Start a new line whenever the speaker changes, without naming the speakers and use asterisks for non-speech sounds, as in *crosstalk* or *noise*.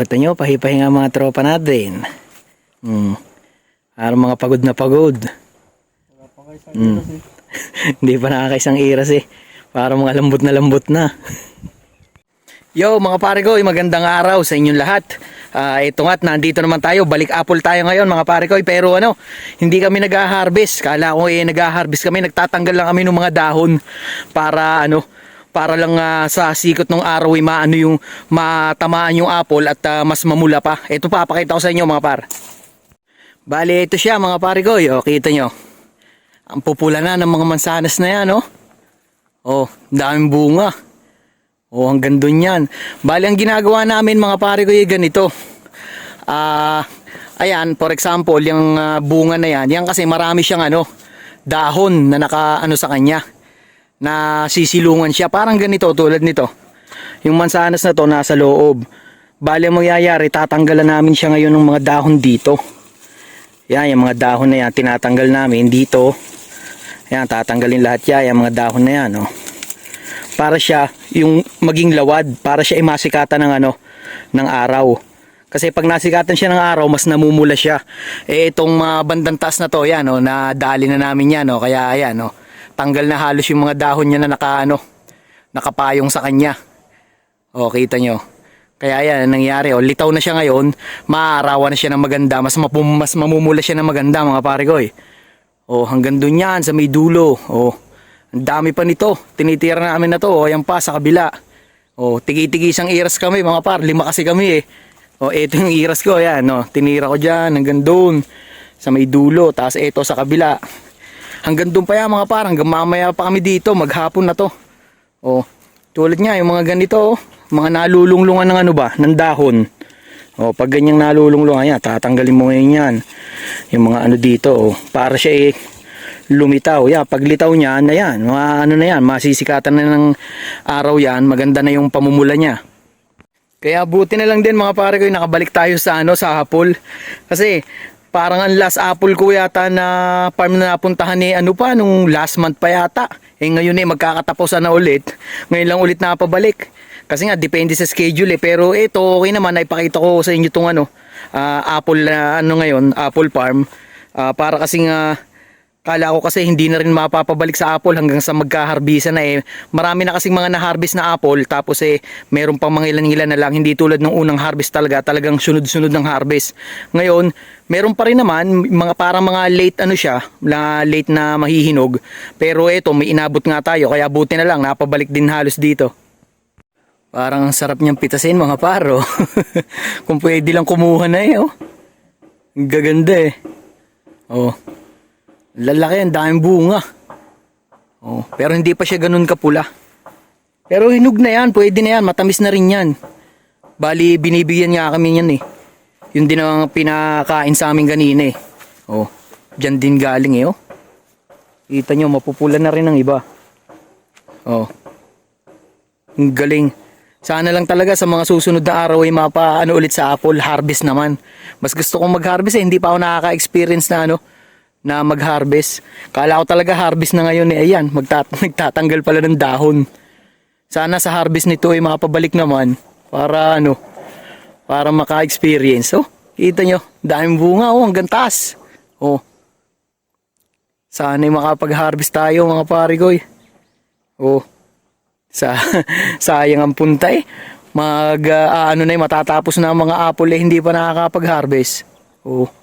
Kita nyo, pahipahinga mga tropa natin. Hmm. Para mga pagod na pagod. Hmm. *laughs* Hindi pa nakakaisang iras eh. Para mga lambot na lambot na. Yo mga pare ko, magandang araw sa inyong lahat. Ah, ito nga't nandito naman tayo, balik apple tayo ngayon mga pare ko. Pero ano, hindi kami nag-harvest. Kala ko eh nag-harvest kami, nagtatanggal lang kami ng mga dahon para ano, para lang ah, sa sikot ng araw ay maano yung matamaan yung apple at ah, mas mamula pa. Ito papakita ko sa inyo mga par. Bale, ito siya mga pare ko. Yo, kita nyo. Ang pupula na ng mga mansanas na yan, oh. Oh, daming bunga. Oh, hanggang doon yan. Bali, ang ginagawa namin mga pare ko yung ganito. Ah, ayan, for example, yung ah, bunga na yan, yan kasi marami siyang ano, dahon na naka ano sa kanya na sisilungan siya. Parang ganito tulad nito. Yung mansanas na to nasa loob. Ang mangyayari, tatanggalan namin siya ngayon ng mga dahon dito. Yan, yung mga dahon na yan, tinatanggal namin dito. Yan, tatanggalin lahat yan, yung mga dahon na yan, oh para siya yung maging lawad para siya imasikatan ng ano ng araw kasi pag nasikatan siya ng araw mas namumula siya eh itong mga bandang taas na to yan oh, na dali na namin yan oh, kaya ayan oh, tanggal na halos yung mga dahon niya na naka ano nakapayong sa kanya oh kita nyo kaya yan ang nangyari oh, litaw na siya ngayon maaarawan na siya ng maganda mas, mapum, mas mamumula siya ng maganda mga pare ko eh oh hanggang dun yan sa may dulo oh ang dami pa nito. Tinitira namin na to. O, yan pa sa kabila. O, tigi-tigi iras kami mga par. Lima kasi kami eh. O, ito yung iras ko. Yan, no. Tinira ko dyan hanggang doon. Sa may dulo. Tapos ito sa kabila. Hanggang doon pa yan mga par. Hanggang mamaya pa kami dito. Maghapon na to. O, tulad nga yung mga ganito. oh. Mga nalulunglungan ng ano ba? Ng dahon. O, pag ganyang nalulunglungan yan, tatanggalin mo ngayon yan. Yung mga ano dito. O, para siya eh lumitaw. Yan, paglitaw niya, na yan, mga ano na yan, masisikatan na ng araw yan, maganda na yung pamumula niya. Kaya buti na lang din mga pare ko, yung nakabalik tayo sa ano, sa apple. Kasi parang ang last apple ko yata na farm na napuntahan ni ano pa, nung last month pa yata. Eh ngayon eh, magkakatapusan na ulit. Ngayon lang ulit napabalik. Kasi nga, depende sa schedule eh. Pero ito, okay naman, naipakita ko sa inyo itong ano, ah, apple na ano ngayon, apple farm. Ah, para kasi nga, Kala ko kasi hindi na rin mapapabalik sa apple hanggang sa magka-harvesta na eh. Marami na kasing mga na-harvest na apple tapos eh meron pang mga ilan-ilan na lang hindi tulad ng unang harvest talaga talagang sunod-sunod ng harvest. Ngayon, meron pa rin naman mga parang mga late ano siya, na late na mahihinog. Pero eto may inabot nga tayo kaya buti na lang napabalik din halos dito. Parang ang sarap niyang pitasin mga paro. *laughs* Kung pwede lang kumuha na eh oh. Gaganda eh. Oh. Lalaki, ang daming bunga. Oh, pero hindi pa siya ganun kapula. Pero hinog na yan, pwede na yan, matamis na rin yan. Bali, binibigyan niya kami yan eh. Yun din ang pinakain sa amin kanina eh. Oh, dyan din galing eh oh. Kita nyo, mapupula na rin ng iba. Oh. Ang galing. Sana lang talaga sa mga susunod na araw ay mapaano ulit sa apple harvest naman. Mas gusto kong mag-harvest eh, hindi pa ako nakaka-experience na ano, na mag-harvest. Kala ko talaga harvest na ngayon eh. Ayan, magtat *laughs* nagtatanggal pala ng dahon. Sana sa harvest nito ay makapabalik naman para ano, para maka-experience. Oh, kita nyo, daming bunga oh, hanggang taas. Oh. Sana ay makapag-harvest tayo mga pare ko eh. Oh. Sa *laughs* sayang ang punta eh. Mag ah, ano na eh, matatapos na ang mga apple eh, hindi pa nakakapag-harvest. Oh.